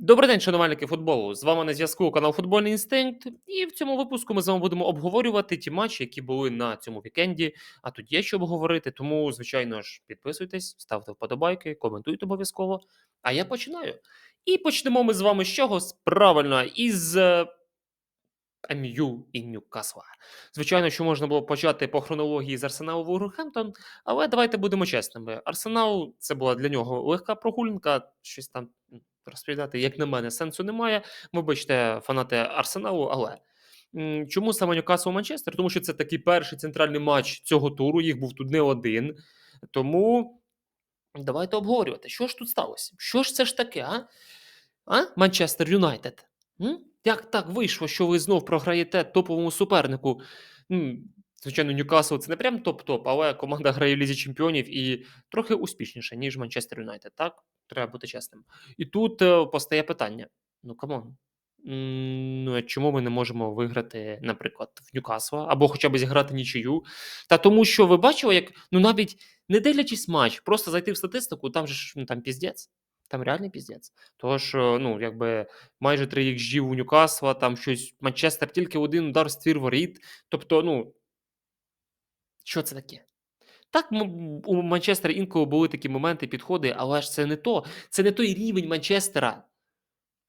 Добрий день, шанувальники футболу. З вами на зв'язку канал Футбольний Інстинкт. І в цьому випуску ми з вами будемо обговорювати ті матчі, які були на цьому вікенді. А тут є що обговорити. Тому, звичайно ж, підписуйтесь, ставте вподобайки, коментуйте обов'язково. А я починаю. І почнемо ми з вами з чого? Правильно, із е, МЮ і Ньюкасла. Звичайно, що можна було почати по хронології з Арсеналу Вулверхемптон, але давайте будемо чесними. Арсенал це була для нього легка прогулянка, щось там розповідати, як на мене, сенсу немає. Вибачте, фанати Арсеналу, але. Чому саме Ньюкасл Манчестер? Тому що це такий перший центральний матч цього туру, їх був тут не один. Тому давайте обговорювати, що ж тут сталося? Що ж це ж таке, а? А? Манчестер Юнайтед. Як так вийшло, що ви знов програєте топовому супернику? Звичайно, Ньюкасл це не прям топ-топ, але команда грає в Лізі Чемпіонів і трохи успішніше, ніж Манчестер Юнайтед, так? Треба бути чесним. І тут е, постає питання: ну камон. Ну, чому ми не можемо виграти, наприклад, в Ньюкасла, або хоча б зіграти нічию? Та тому, що ви бачили, як ну навіть не дивлячись матч, просто зайти в статистику, там же ж ну, там піздець. Там реальний піздець. Тож, е, ну, якби майже 3 XG у Ньюкасла, там щось Манчестер тільки один удар з твір воріт. Тобто, ну, що це таке? Так, у Манчестера інколи були такі моменти, підходи, але ж це не то. Це не той рівень Манчестера.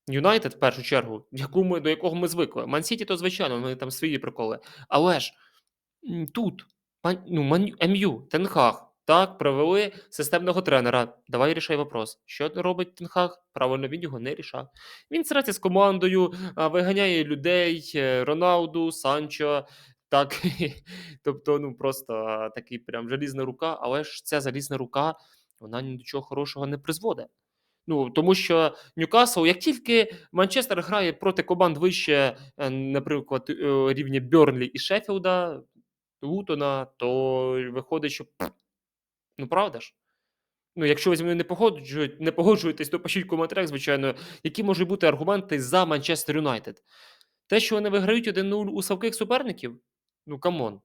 Юнайтед, в першу чергу, яку ми, до якого ми звикли. Мансіті, то звичайно, вони там свої приколи. Але ж тут ну, МЮ, Тенхаг, так, привели системного тренера. Давай рішай вопрос. Що робить Тенхаг? Правильно, він його не рішав. Він срається з командою, виганяє людей, е, Роналду, Санчо. Так, тобто, ну просто такий прям залізна рука, але ж ця залізна рука, вона ні до чого хорошого не призводить. Ну, тому що Ньюкасл, як тільки Манчестер грає проти команд вище, е, наприклад, е, рівня Бьорнлі і Шеффілда, Лутона, то виходить, що ну правда ж? Ну, якщо ви зі мною не погоджуєте, не погоджуєтесь, то пишіть в коментарях, звичайно, які можуть бути аргументи за Манчестер Юнайтед. Те, що вони виграють 1-0 у слабких суперників, ну камон.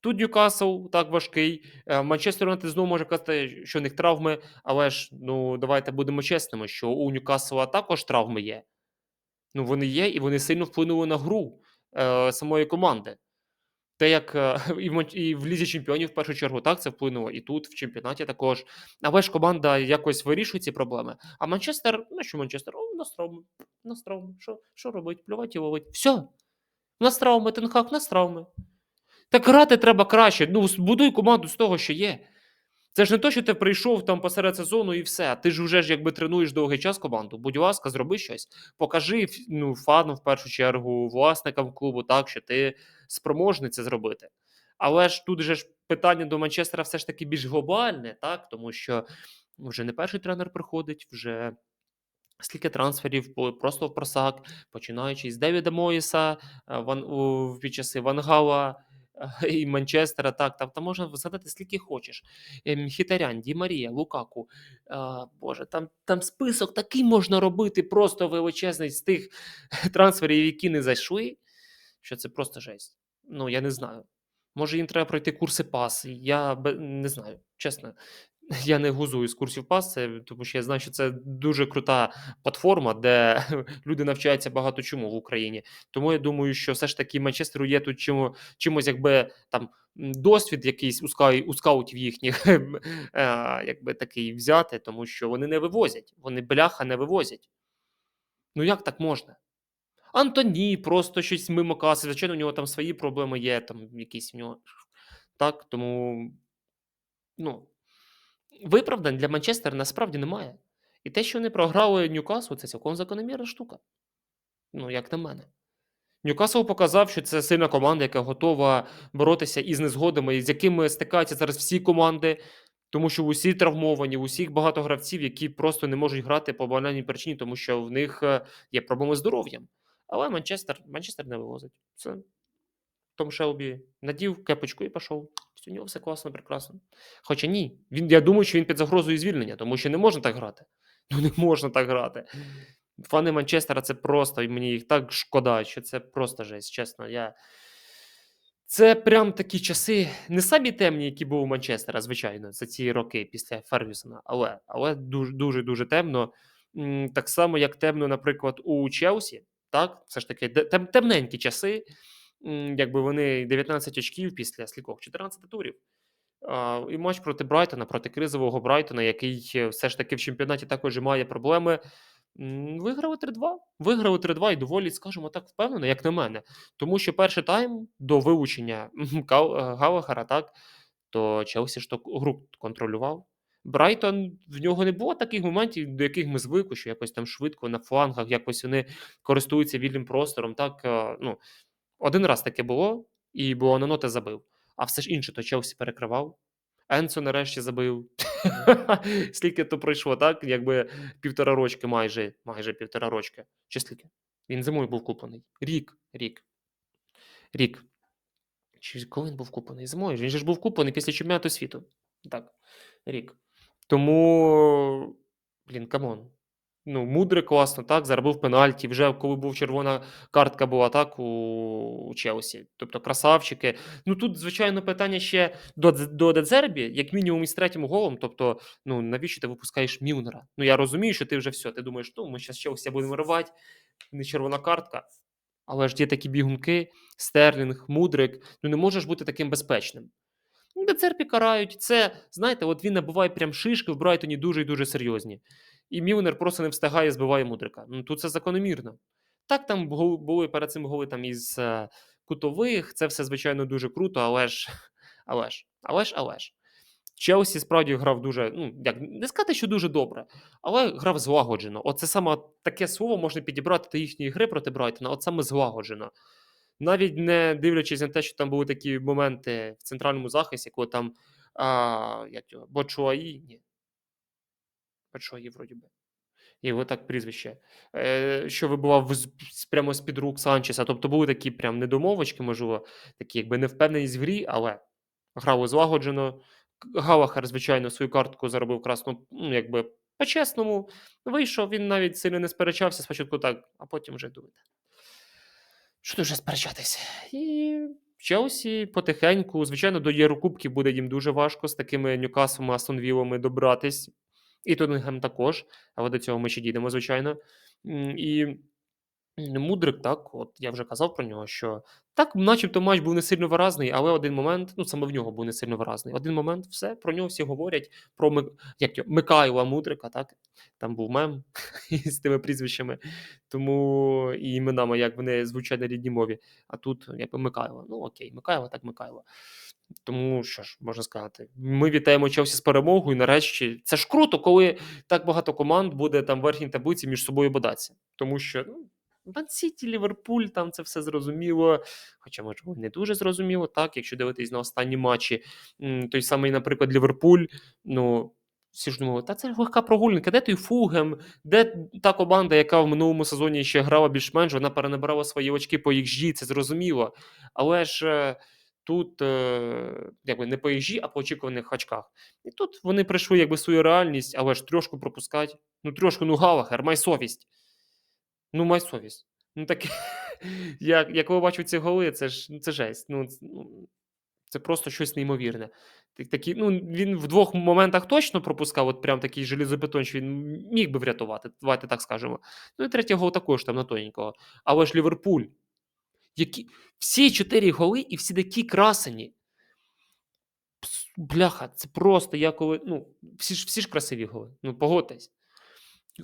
Тут Ньюкасл так важкий. е, Манчестер Юнайтед знову може казати, що у них травми, але ж ну давайте будемо чесними, що у Ньюкасла також травми є. Ну, вони є, і вони сильно вплинули на гру е, самої команди. Те, як е, і, в, і в Лізі Чемпіонів в першу чергу так це вплинуло, і тут, в чемпіонаті також. Але ж команда якось вирішує ці проблеми. А Манчестер, ну що Манчестер? О, нас травми. Нас травми. Що, що робить? Плювати і ловить. Все. У нас травми, Тенхак, у нас травми. Так грати треба краще. Ну, збудуй команду з того, що є. Це ж не то, що ти прийшов там посеред сезону і все. Ти ж вже ж якби тренуєш довгий час команду. Будь ласка, зроби щось. Покажи ну, фану в першу чергу, власникам клубу так, що ти спроможний це зробити. Але ж тут же ж питання до Манчестера все ж таки більш глобальне, так? Тому що вже не перший тренер приходить, вже скільки трансферів просто в просак, починаючи з Девіда Моїса, е, Ван, у, під часи Вангала і Манчестера. Так, там, там можна згадати скільки хочеш. Ем, Хітарян, Ді Марія, Лукаку. А, Боже, там, там список такий можна робити, просто величезний з тих трансферів, які не зайшли, що це просто жесть. Ну, я не знаю. Може, їм треба пройти курси пас. Я не знаю, чесно. Я не гузую з курсів пас, тому що я знаю, що це дуже крута платформа, де люди навчаються багато чому в Україні. Тому я думаю, що все ж таки Манчестеру є тут чимо, чимось, якби там досвід якийсь у, скай, у скаутів їхніх, е, якби такий взяти, тому що вони не вивозять, вони бляха не вивозять. Ну як так можна? Антоні просто щось мимо каси. Звичайно, у нього там свої проблеми є, там якісь в нього. Так, тому ну, виправдань для Манчестера насправді немає. І те, що вони програли Ньюкаслу, це цілком закономірна штука. Ну, як на мене. Ньюкасл показав, що це сильна команда, яка готова боротися із незгодами, з якими стикаються зараз всі команди, тому що усі травмовані, усіх багато гравців, які просто не можуть грати по банальній причині, тому що в них е, є проблеми з здоров'ям. Але Манчестер, Манчестер не вивозить. Все. Том Шелбі надів кепочку і пішов. У нього все класно, прекрасно. Хоча ні, він, я думаю, що він під загрозою звільнення, тому що не можна так грати. Ну не можна так грати. Фани Манчестера це просто, і мені їх так шкода, що це просто жесть, чесно. Я... Це прям такі часи, не самі темні, які були у Манчестера, звичайно, за ці роки після Фергюсона, але, але дуже дуже дуже темно. Так само, як темно, наприклад, у Челсі, так, все ж таки тем темненькі часи, якби вони 19 очків після скількох? 14 турів. І матч проти Брайтона, проти кризового Брайтона, який е, все ж таки в чемпіонаті також має проблеми. Виграли 3-2. Виграли 3-2 і доволі, скажімо так, впевнено, як на мене. Тому що перший тайм до вилучення е, Галахара, так, то Челсі ж то гру контролював. Брайтон, в нього не було таких моментів, до яких ми звикли, що якось там швидко на флангах, якось вони користуються вільним простором. Так, е, ну, один раз таке було, і Буононоте забив. А все ж інше, то Челсі перекривав. Енсо нарешті забив. Скільки то пройшло, так? Якби півтора рочки, майже, майже півтора рочки. Чи скільки? Він зимою був куплений. Рік, рік. Рік. Чи коли він був куплений? Зимою. Він же ж був куплений після чемпіонату світу. Так, рік. Тому, блін, камон. Ну, мудрий класно, так, заробив пенальті. Вже коли був червона картка була так у, у Челсі. Тобто красавчики. Ну тут, звичайно, питання ще до, до Дедзербі, як мінімум із третім голом. Тобто, ну навіщо ти випускаєш Мюнера? Ну я розумію, що ти вже все. Ти думаєш, ну ми зараз Челсі будемо рвати, не червона картка. Але ж є такі бігунки, Стерлінг, Мудрик. Ну не можеш бути таким безпечним. Ну, Децерпі карають. Це, знаєте, от він набуває прям шишки в Брайтоні дуже і дуже серйозні. І Мілнер просто не встигає, збиває мудрика. Ну тут це закономірно. Так, там були перед цим голи там із е, кутових. Це все, звичайно, дуже круто, але ж, але ж, але ж, але ж. Челсі справді грав дуже, ну, як не сказати, що дуже добре, але грав злагоджено. Оце саме таке слово можна підібрати до їхньої гри проти Брайтона, от саме злагоджено. Навіть не дивлячись на те, що там були такі моменти в центральному захисті, коли там а, як його, Бочуаї, ні. Бочуаї, вроді би. Його так прізвище. Е, що вибивав з, з- прямо з-під рук Санчеса. Тобто були такі прям недомовочки, можливо, такі якби невпевненість в грі, але грали злагоджено. Галахар, звичайно, свою картку заробив красну, ну, якби по-чесному. Вийшов, він навіть сильно не сперечався. Спочатку так, а потім вже думаєте. Що дуже сперечатися? І Челсі потихеньку, звичайно, до Єврокубків буде їм дуже важко з такими Ньюкаслами, Астон добратись. І Тоттенгем також, але до цього ми ще дійдемо, звичайно. І Мудрик, так, от я вже казав про нього, що так, начебто матч був не сильно виразний, але один момент, ну саме в нього був не сильно виразний. Один момент, все, про нього всі говорять, про як Микайла Мудрика, так? Там був мем з тими прізвищами, тому і іменами, як вони звучать на рідній мові. А тут якби Микайло. Ну окей, Микайло, так Микайло. Тому що ж можна сказати, ми вітаємо Челсі з перемогою. Нарешті це ж круто, коли так багато команд буде там в верхній таблиці між собою бодатися. Тому що ну, Ман-Сіті, Ліверпуль, там це все зрозуміло. Хоча, можливо, не дуже зрозуміло, так, якщо дивитись на останні матчі. Той самий, наприклад, Ліверпуль, ну. Всі ж думали, та це легка прогулянка, де той Фугем, де та команда, яка в минулому сезоні ще грала більш-менш, вона перенабрала свої очки по XG, це зрозуміло. Але ж е, тут е, якби не по XG, а по очікуваних очках. І тут вони прийшли якби свою реальність, але ж трошку пропускать. Ну, трошку, ну, Галахер, май совість. Ну, май совість. Ну, таке, як, як ви бачу ці голи, це ж ну, це жесть. Ну, ну, це просто щось неймовірне. Так- Такі, ну, він в двох моментах точно пропускав, от прям такий железобетон, що він міг би врятувати, давайте так скажемо. Ну і третій гол також там на тоненького. Але ж Ліверпуль. Які... Всі чотири голи і всі такі красені. Бляха, це просто я коли. Ну, всі ж, всі ж красиві голи. Ну, погодьтесь.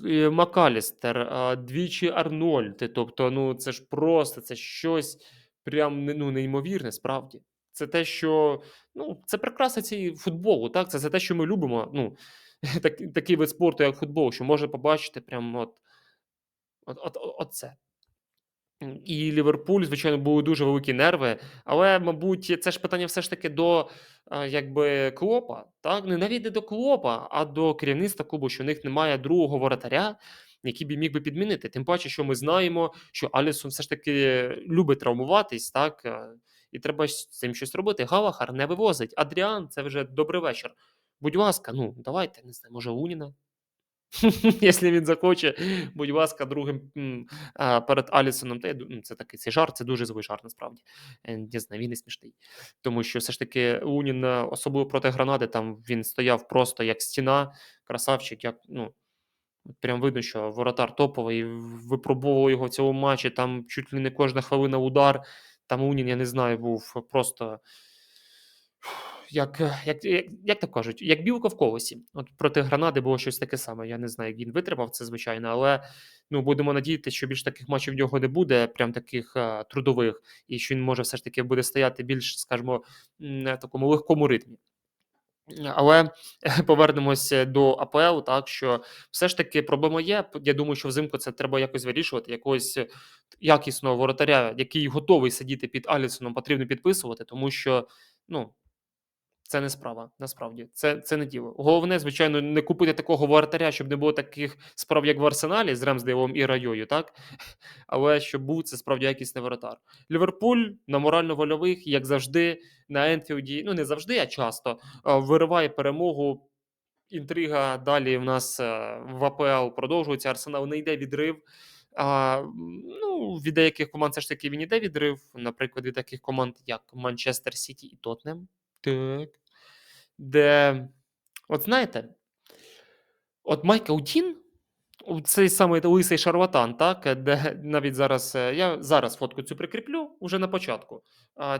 Е, Макалістер, двічі Арнольд. Тобто, ну це ж просто це щось прям ну, неймовірне, справді. Це те, що ну, це прикраса цієї футболу, так? Це за те, що ми любимо. Ну, так, такий вид спорту, як футбол, що може побачити прям от, от, от, от це. І Ліверпуль, звичайно, були дуже великі нерви, але, мабуть, це ж питання все ж таки до якби Клопа, так? Не навіть не до Клопа, а до керівництва клубу, що в них немає другого воротаря, який би міг би підмінити. Тим паче, що ми знаємо, що Алісон все ж таки любить травмуватись, так? е, І треба з цим щось робити. Галахар не вивозить. Адріан, це вже добрий вечір. Будь ласка, ну давайте, не знаю, може, Уніна. Якщо він захоче, будь ласка, другим перед Алісоном. Та я ну, це такий цей жарт, це дуже злий жарт, насправді. Е, Не знаю, він не смішний. Тому що все ж таки Унін, е, особливо проти гранади, там він стояв просто як стіна, красавчик, як ну. Прям видно, що воротар топовий, в випробовували його в цьому матчі, там чуть ли не кожна хвилина удар. Там Унін, я не знаю, був просто як, е, як, як, як то кажуть, як білка в колесі. От проти Гранади було щось таке саме. Я не знаю, як він витримав це, звичайно, але ну, будемо надіятися, що більш таких матчів в нього не буде, прям таких а, трудових, і що він може все ж таки буде стояти більш, скажімо, на такому легкому ритмі. Але повернемося до АПЛ, так що все ж таки проблема є. Я думаю, що взимку це треба якось вирішувати. Якогось е, якісного воротаря, який готовий сидіти під Алісоном, потрібно підписувати, тому що ну. Це не справа, насправді. Це, це не діло. Головне, звичайно, не купити такого воротаря, щоб не було таких справ, як в Арсеналі з Ремсдейлом і Райою, так? Але щоб був це справді якісний воротар. Ліверпуль на морально-вольових, як завжди, на Енфілді, ну не завжди, а часто вириває перемогу. Інтрига далі в нас е, в АПЛ продовжується. Арсенал не йде відрив. А, ну, від деяких команд все ж таки він іде відрив. Наприклад, від таких команд, як Манчестер Сіті і Тотнем. Так. Де, от знаєте, от Майкл Дін, цей самий лисий шарлатан, так, де навіть зараз е, я зараз фотку цю прикріплю уже на початку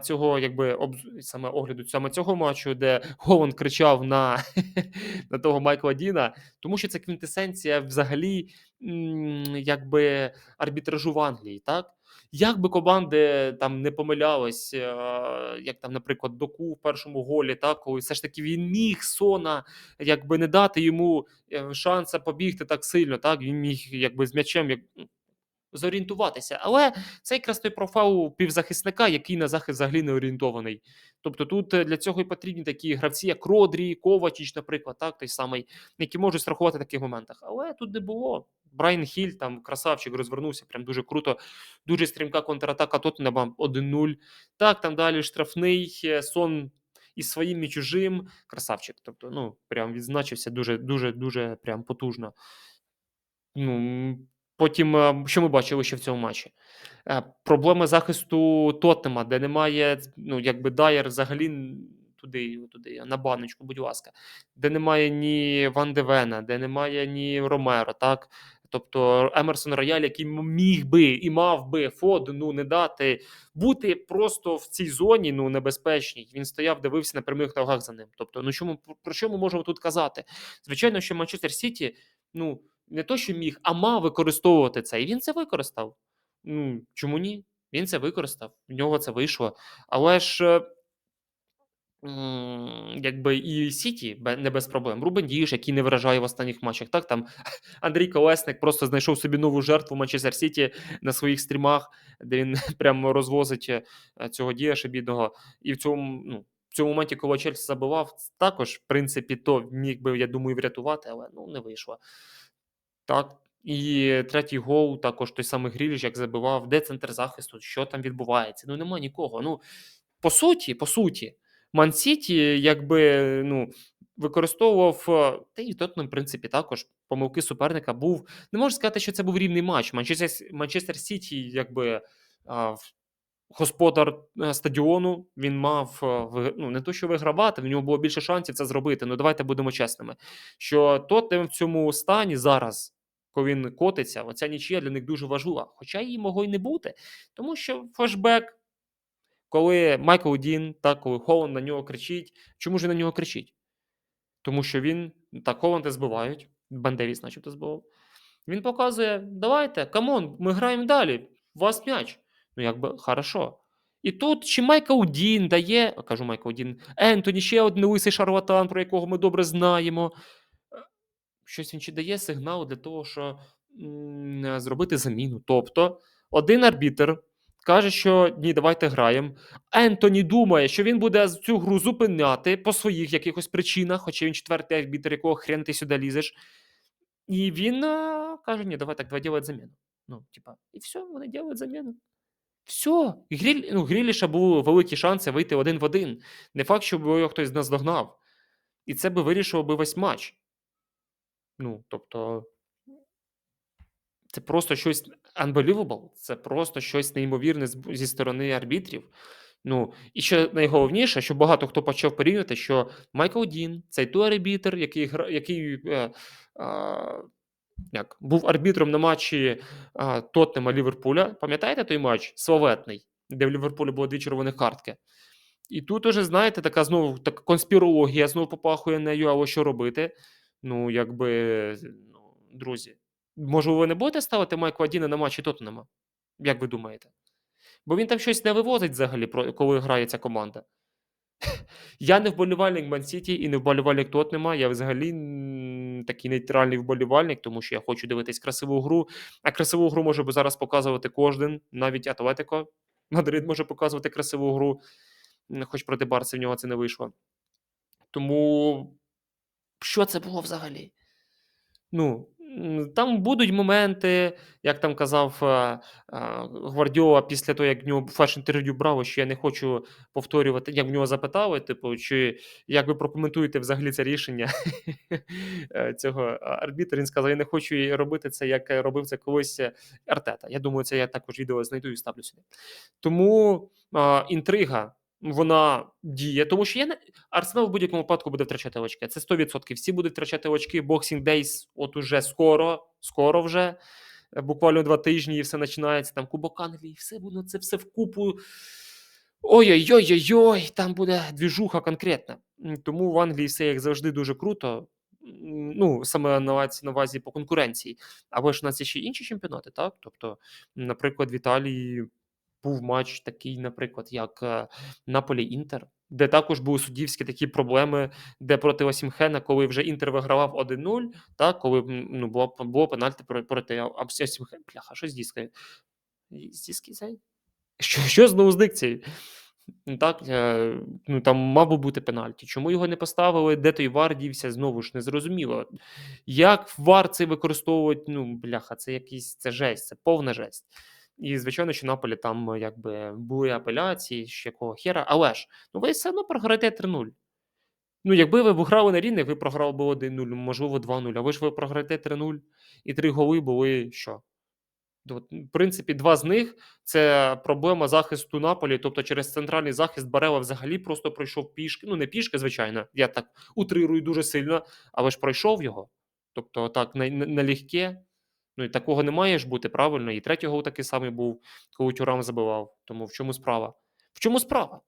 цього, якби обз- саме огляду саме цього матчу, де Голланд кричав на, на того Майкла Діна, тому що це квінтесенція взагалі якби арбітражу в Англії, так? Як би команди там не помилялись, е, як там, наприклад, Доку в першому голі, так, коли все ж таки він міг Сона якби не дати йому е, шанса побігти так сильно, так він міг якби з м'ячем як ну, зорієнтуватися. Але це якраз той профайл півзахисника, який на захист взагалі не орієнтований. Тобто тут е, для цього і потрібні такі гравці, як Родрі, Ковачіч, наприклад, так, той самий, які можуть страхувати в таких моментах. Але тут не було. Брайан Хіль, там красавчик розвернувся, прям дуже круто, дуже стрімка контратака Тоттенема 1-0. Так, там далі штрафний, е, сон і своїм, і чужим. Красавчик. Тобто, ну, прям відзначився дуже, дуже, дуже прям потужно. Ну, потім, е, що ми бачили ще в цьому матчі? Е, Проблеми захисту Тоттема, де немає, ну, якби Дайер взагалі туди, туди, на баночку, будь ласка, де немає ні Ван Девена, де немає ні Ромеро, так? Тобто Емерсон Рояль, який міг би і мав би Фодену не дати бути просто в цій зоні ну, небезпечній. Він стояв, дивився на прямих ногах за ним. Тобто, ну чому про що ми можемо тут казати? Звичайно, що Манчестер Сіті, ну не то, що міг, а мав використовувати це. І він це використав. Ну, чому ні? Він це використав, в нього це вийшло. Але ж. Якби і Сіті не без проблем. Рубен Дієш, який не вражає в останніх матчах. Так там Андрій Колесник просто знайшов собі нову жертву Манчестер Сіті на своїх стрімах, де він прямо розвозить е, цього Дієша бідного. І в цьому, ну, в цьому моменті Ковачель забивав. Також, в принципі, то міг би, я думаю, врятувати, але ну не вийшло. Так. І третій гол, також той самий Гріліш, як забивав, де центр захисту, що там відбувається. Ну, нема нікого. Ну, по суті, по суті, Ман-Сіті, якби ну, використовував, е, та і Тоттенхем, в принципі, також помилки суперника був. Не можу сказати, що це був рівний матч. Манчестер, Манчестер Сіті, якби а, господар е, стадіону, він мав е, ну, не то, що вигравати, в нього було більше шансів це зробити. Ну, давайте будемо чесними. Що Тоттенхем в цьому стані зараз. Коли він котиться, оця нічия для них дуже важлива. Хоча її могло й не бути, тому що флешбек коли Майкл Дін, так, коли Холланд на нього кричить. Чому ж він на нього кричить? Тому що він так, Холланда збивають, Бен Девіс начебто збивав. Він показує: давайте, камон, ми граємо далі, у вас м'яч. Ну, якби хорошо. І тут чи Майкл Дін дає, кажу Майкл Дін, Ентоні, ще один лисий шарлатан, про якого ми добре знаємо. Щось він чи дає сигнал для того, що м, зробити заміну. Тобто, один арбітр каже, що ні, давайте граємо. Ентоні думає, що він буде цю гру зупиняти по своїх якихось причинах, хоча він четвертий арбітр, якого хрен ти сюди лізеш. І він а, каже: ні, давай так, давай делать заміну. Ну, типа, і все, вони делають заміну. Все. Гріль, ну, Гріліша були великі шанси вийти один в один. Не факт, що його хтось наздогнав. І це би вирішило би весь матч. Ну, тобто, це просто щось unbelievable, це просто щось неймовірне зі сторони арбітрів. Ну, і ще найголовніше, що багато хто почав порівнювати, що Майкл Дін, цей той арбітр, який, який е, а, як був арбітром на матчі а, Тоттенема Ліверпуля. Пам'ятаєте той матч? Славетний, де в Ліверпулі було дві червоних картки. І тут уже, знаєте, така знову така конспірологія знову попахує нею, але що робити? Ну, якби, ну, друзі, може, ви не будете ставити Майкла Діна на матчі Тоттенема? Як ви думаєте? Бо він там щось не вивозить взагалі, коли грає ця команда. Я не вболівальник Ман-Сіті і не вболівальник Тотнема. Я взагалі такий нейтральний вболівальник, тому що я хочу дивитись красиву гру. А красиву гру може би зараз показувати кожен, навіть Атлетико. Мадрид може показувати красиву гру, хоч проти Барси в нього це не вийшло. Тому що це було взагалі? Ну, там будуть моменти, як там казав е, е, Гвардіола після того, як в нього флеш інтерв'ю брало, що я не хочу повторювати, як в нього запитали, типу, чи як ви прокоментуєте взагалі це рішення е, цього арбітра. Він сказав: я не хочу робити це, як робив це колись Артета. Я думаю, це я також відео знайду і ставлю сюди. Тому інтрига. Вона діє, тому що я не Арсенал в будь-якому випадку буде втрачати очки. Це 100%. Всі будуть втрачати очки. Boxing Days от уже скоро, скоро вже. е, Буквально два тижні і все починається. Там Кубок Англії, все буде це все вкупу. Ой-ой-ой-ой-ой, там буде двіжуха конкретна. Тому в Англії все як завжди дуже круто. Ну, саме на увазі, на увазі по конкуренції. Але ж у нас є ще інші чемпіонати, так? Тобто, наприклад, в Італії був матч такий, наприклад, як е, Наполі Інтер, де також були суддівські такі проблеми, де проти Осімхена, коли вже Інтер вигравав 1-0, так, коли ну, було, було пенальти проти Осімхена. Бляха, що з дискою? З диски цей? Що, що знову з дикцією? Ну, Так, е, ну там мав би бути пенальті. Чому його не поставили? Де той вар дівся? Знову ж незрозуміло. Як вар це використовують? Ну, бляха, це якийсь це жесть, це повна жесть. І, звичайно, що Наполі там якби були апеляції, ще якого хера. Але ж, ну ви все одно програєте 3-0. Ну, якби ви грали на рівних, ви програли б 1-0, можливо, 2-0. А ви ж ви програєте 3-0, і три голи були що? В принципі, два з них це проблема захисту Наполі. Тобто, через центральний захист Барела взагалі просто пройшов пішки. Ну, не пішки, звичайно, я так утрирую дуже сильно, але ж пройшов його. Тобто, так, на, на, налегке. Ну і такого не має ж бути, правильно. І третій гол такий самий був, коли Тюрам забивав. Тому в чому справа? В чому справа?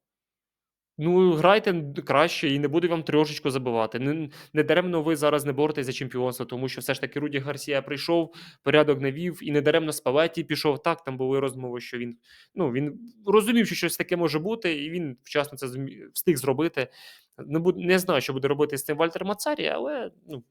Ну, грайте краще і не буде вам трошечку забивати. Не, не даремно ви зараз не боретесь за чемпіонство, тому що все ж таки Руді Гарсія прийшов, порядок навів, і не даремно Спалеті пішов. Так, там були розмови, що він ну він розумів, що щось таке може бути, і він вчасно це встиг зробити. Не, буд, не знаю, що буде робити з цим Вальтер Мацарі, але ну,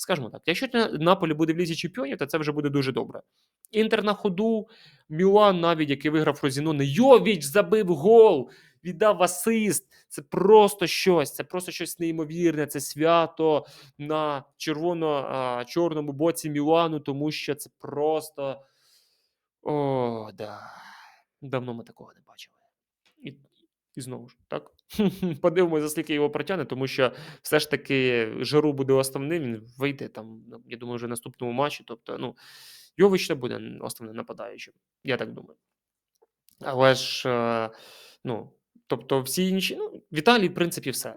скажімо так, якщо Наполі буде в лізі чемпіонів, то це вже буде дуже добре. Інтер на ходу, Мілан, навіть який виграв Фрозінони, Йовіч забив гол віддав асист. Це просто щось. Це просто щось неймовірне. Це свято на червоно-чорному боці Мілану, тому що це просто. О, да. Давно ми такого не бачили. І, і знову ж, так? Подивимося, за скільки його протягне, тому що все ж таки Жиру буде основним, він вийде там, ну, я думаю, вже в наступному матчі. Тобто, ну, Йович буде основним нападаючим. Я так думаю. Але ж, е, ну, тобто, всі інші. Ну, в Італії, в принципі, все.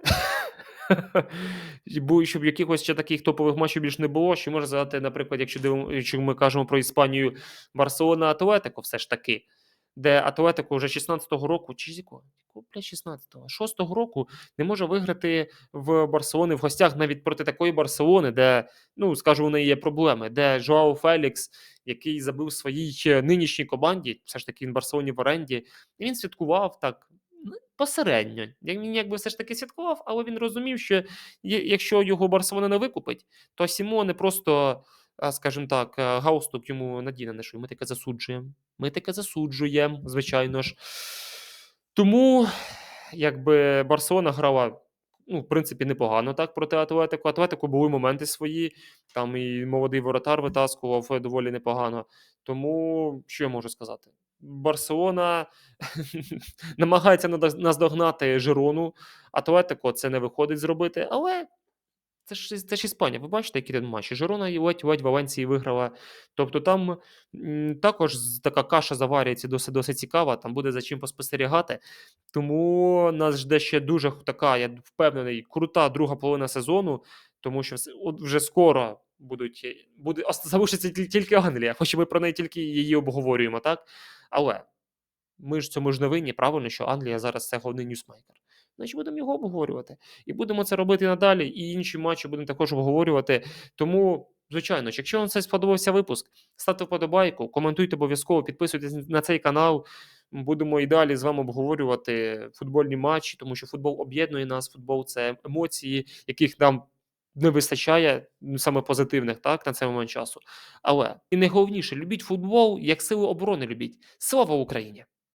Бо щоб якихось ще таких топових матчів більш не було. Ще можна згадати, наприклад, якщо дивимо, якщо ми кажемо про Іспанію Барселона Атлетико, все ж таки, де Атлетико вже 16-го року, чи з якого? Якого, 16-го? 6-го року не може виграти в Барселони в гостях навіть проти такої Барселони, де, ну, скажу, у неї є проблеми, де Жоао Фелікс, який забив своїй е, нинішній команді, все ж таки він в Барселоні в оренді, він святкував так. ну, Посередньо. Він якби все ж таки святкував, але він розумів, що якщо його Барселона не викупить, то Сімоне просто, а, скажімо так, е, йому надіне на шию. Ми таке засуджуємо. Ми таке засуджуємо, звичайно ж. Тому, якби Барселона грала, ну, в принципі, непогано так проти Атлетику. Атлетику були моменти свої. Там і молодий воротар витаскував е, доволі непогано. Тому що я можу сказати? Барселона намагається наздогнати Жирону. Атлетико це не виходить зробити, але це ж, це ж Іспанія. Ви бачите, які там матчі? Жирона і ледь-ледь Валенції виграла. Тобто там також така каша заварюється досить, досить цікава, там буде за чим поспостерігати. Тому нас жде ще дуже така, я впевнений, крута друга половина сезону. тому що вже скоро будуть е, буде залишиться тільки Англія, хоч ми про неї тільки її обговорюємо, так? Але ми ж цьому ж не винні, правильно, що Англія зараз це головний ньюсмейкер. Значить, будемо його обговорювати. І будемо це робити надалі, і інші матчі будемо також обговорювати. Тому, звичайно, якщо вам це сподобався випуск, ставте вподобайку, коментуйте обов'язково, підписуйтесь на цей канал. Будемо і далі з вами обговорювати футбольні матчі, тому що футбол об'єднує нас. Футбол це емоції, яких нам не вистачає ну, саме позитивних, так, на цей момент часу. Але і найголовніше, любіть футбол як силу оборони любіть. Слава Україні!